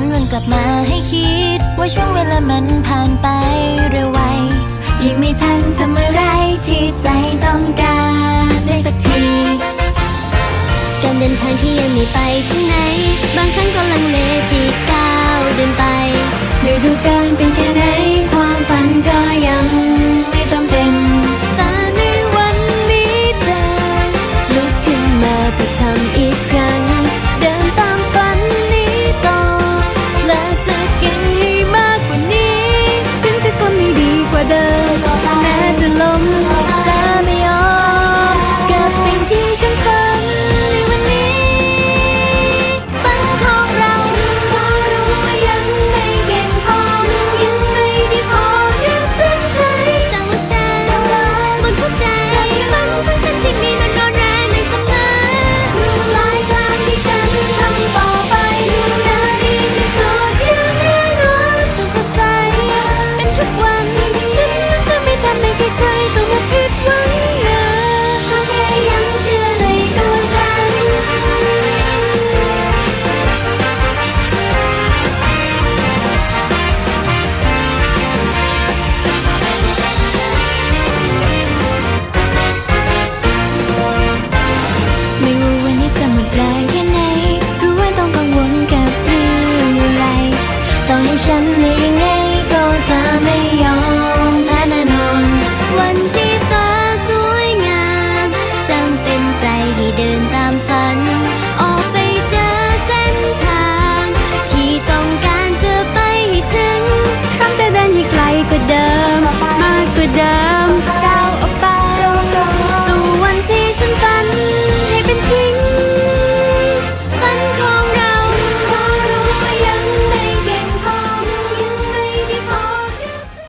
นั้นวนกลับมาให้คิด ว่าช่วงเวลามันผ่านไปเร็วไวยังไม่ทันทำอะไรที่ใจต้องการได้สักที การเดินทางที่ยังไม่ไปที่ไหน